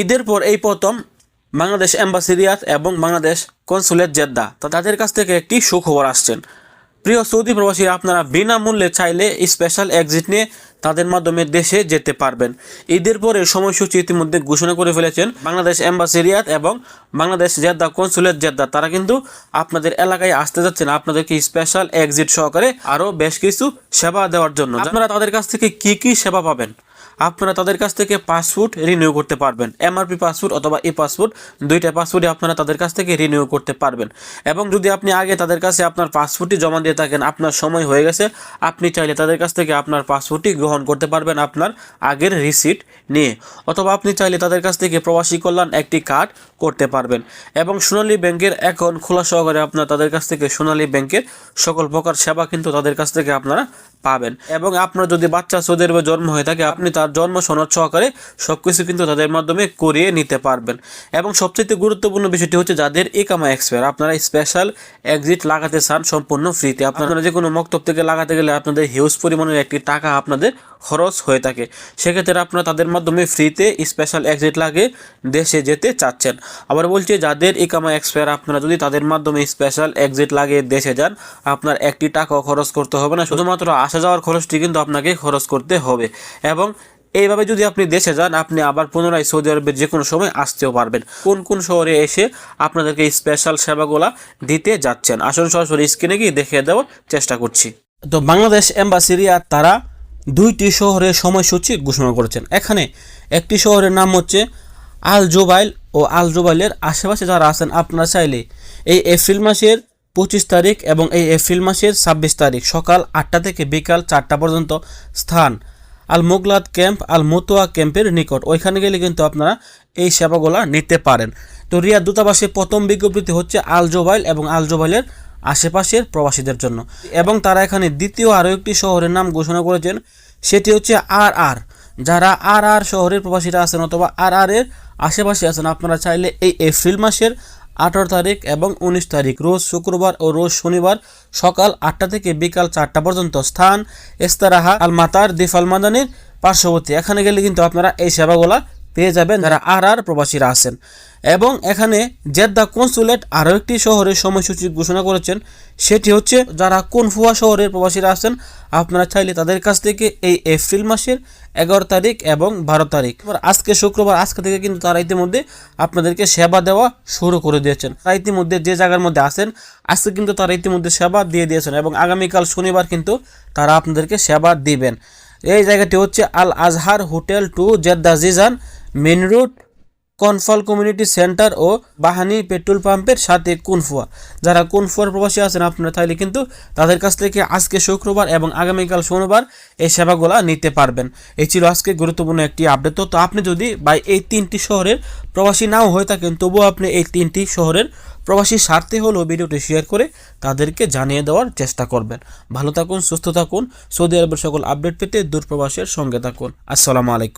ঈদের পর এই প্রথম বাংলাদেশ এম্বাসি রিয়াদ এবং বাংলাদেশ কনসুলেট জেদ্দা। তো তাদের কাছ থেকে একটি সুখবর আসছেন। প্রিয় সৌদি প্রবাসী আপনারা বিনামূল্যে চাইলে স্পেশাল এক্সিট নিয়ে তাদের মাধ্যমে দেশে যেতে পারবেন। ঈদের পরে সময়সূচি ইতিমধ্যে ঘোষণা করে ফেলেছেন বাংলাদেশ এম্বাসি রিয়াদ এবং বাংলাদেশ জেদ্দা, কনসুলেট জেদ্দা। তারা কিন্তু আপনাদের এলাকায় আসতে যাচ্ছেন, আপনাদেরকে স্পেশাল এক্সিট সহকারে আরও বেশ কিছু সেবা দেওয়ার জন্য। আপনারা তাদের কাছ থেকে কি কি সেবা পাবেন? আপনারা তাদের কাছ থেকে পাসপোর্ট রিনিউ করতে পারবেন। এমআরপি পাসপোর্ট অথবা ই পাসপোর্ট দুইটা পাসপোর্টই আপনারা তাদের কাছ থেকে রিনিউ করতে পারবেন। এবং যদি আপনি আগে তাদের কাছে আপনার পাসপোর্টটি জমা দিয়ে থাকেন, আপনার সময় হয়ে গেছে, আপনি চাইলে তাদের কাছ থেকে আপনার পাসপোর্টটি গ্রহণ করতে পারবেন আপনার আগের রিসিট নিয়ে। অথবা আপনি চাইলে তাদের কাছ থেকে প্রবাসী কল্যাণ একটি কার্ড করতে পারবেন। এবং সোনালী ব্যাংকের অ্যাকাউন্ট খোলা সহকারে আপনারা তাদের কাছ থেকে সোনালী ব্যাংকের সকল প্রকার সেবা কিন্তু তাদের কাছ থেকে আপনারা পাবেন। এবং আপনার যদি বাচ্চা সৌদি আরবে জন্ম হয়ে থাকে, আপনি তার জন্ম সনদ সহকারে সব কিছু কিন্তু তাদের মাধ্যমে করিয়ে নিতে পারবেন। এবং সবচেয়ে গুরুত্বপূর্ণ বিষয়টি হচ্ছে যাদের ইকামা এক্সপায়ার, আপনারা স্পেশাল এক্সিট লাগাতে চান সম্পূর্ণ ফ্রিতে আপনারা যে কোনো মক্তব থেকে লাগাতে গেলে আপনাদের হিউজ পরিমাণের একটি টাকা আপনাদের খরচ হয়ে থাকে। সেক্ষেত্রে আপনারা তাদের মাধ্যমে ফ্রিতে স্পেশাল এক্সিট লাগে দেশে যেতে চাচ্ছেন। আবার বলছি, যাদের ইকামা এক্সপায়ার, আপনারা যদি তাদের মাধ্যমে স্পেশাল এক্সিট লাগে দেশে যান, আপনার একটি টাকাও খরচ করতে হবে না। শুধুমাত্র আসা যাওয়ার খরচটি কিন্তু আপনাকে খরচ করতে হবে। এবং এইভাবে যদি আপনি দেশে যান, আপনি আবার পুনরায় সৌদি আরবের যে কোনো সময় আসতেও পারবেন। কোন কোন শহরে এসে আপনাদেরকে স্পেশাল সেবাগুলা দিতে যাচ্ছেন? আসুন সরাসরি স্ক্রিনে গিয়ে দেখিয়ে দেওয়ার চেষ্টা করছি। তো বাংলাদেশ এম্বাসি তারা দুইটি শহরের সময়সূচি ঘোষণা করেছেন। এখানে একটি শহরের নাম হচ্ছে আল জোবাইল ও আল জোবাইলের আশেপাশে যারা আছেন, আপনারা চাইলে এই এপ্রিল মাসের পঁচিশ তারিখ এবং এই এপ্রিল মাসের ছাব্বিশ তারিখ সকাল আটটা থেকে বিকাল চারটা পর্যন্ত স্থান। আল মোগলাদ ক্যাম্প, আল মতুয়া ক্যাম্পের নিকট। ওইখানে গেলে কিন্তু আপনারা এই সেবাগুলো নিতে পারেন। তো রিয়াদ দূতাবাসের প্রথম বিজ্ঞপ্তি হচ্ছে আল জোবাইল এবং আল জোবাইলের আশেপাশের প্রবাসীদের জন্য। এবং তারা এখানে দ্বিতীয় আরও একটি শহরের নাম ঘোষণা করেছেন, সেটি হচ্ছে আর আর। যারা আর আর শহরের প্রবাসীরা আছেন অথবা আর আর এর আশেপাশে আছেন, আপনারা চাইলে এই এপ্রিল মাসের আঠারো তারিখ এবং উনিশ তারিখ, রোজ শুক্রবার ও রোজ শনিবার সকাল আটটা থেকে বিকাল চারটা পর্যন্ত স্থান এস্তারাহা আল মাতার দিফ আল মাদানির পার্শ্ববর্তী। এখানে গেলে কিন্তু আপনারা এই সেবাগুলা পেয়ে যাবেন যারা আর আর প্রবাসীরা আছেন। এবং এখানে জেদ্দা কনসুলেট আরও একটি শহরের সময়সূচি ঘোষণা করেছেন। সেটি হচ্ছে যারা কোনফুয়া শহরের প্রবাসীরা আছেন, আপনারা চাইলে তাদের কাছ থেকে এই এপ্রিল মাসের এগারো তারিখ এবং বারো তারিখ। আজকে শুক্রবার, আজকে থেকে কিন্তু তারা ইতিমধ্যে আপনাদেরকে সেবা দেওয়া শুরু করে দিয়েছেন। তারা ইতিমধ্যে যে জায়গার মধ্যে আছেন, আজকে কিন্তু তারা ইতিমধ্যে সেবা দিয়ে দিয়েছেন এবং আগামীকাল শনিবার কিন্তু তারা আপনাদেরকে সেবা দিবেন। এই জায়গাটি হচ্ছে Al Azhar hotel to Jeddah Jizan. Main route কনফল community centre ও বাহানি পেট্রোল পাম্পের সাথে কুনফুয়া। যারা কুনফুয়ার প্রবাসী আছেন আপনারা তাহলে কিন্তু তাদের কাছ থেকে আজকে শুক্রবার এবং আগামীকাল শনিবার এই সেবাগুলা নিতে পারবেন। এই ছিল আজকে গুরুত্বপূর্ণ একটি আপডেট। তো তো আপনি যদি বা এই তিনটি শহরের প্রবাসী নাও হয়ে থাকেন, তবুও আপনি এই তিনটি শহরের প্রবাসী স্বার্থে হলেও ভিডিওটি শেয়ার করে তাদেরকে জানিয়ে দেওয়ার চেষ্টা করবেন। ভালো থাকুন, সুস্থ থাকুন। সৌদি আরবের সকল আপডেট পেতে দূরপ্রবাসের সঙ্গে থাকুন। আসসালামু আলাইকুম।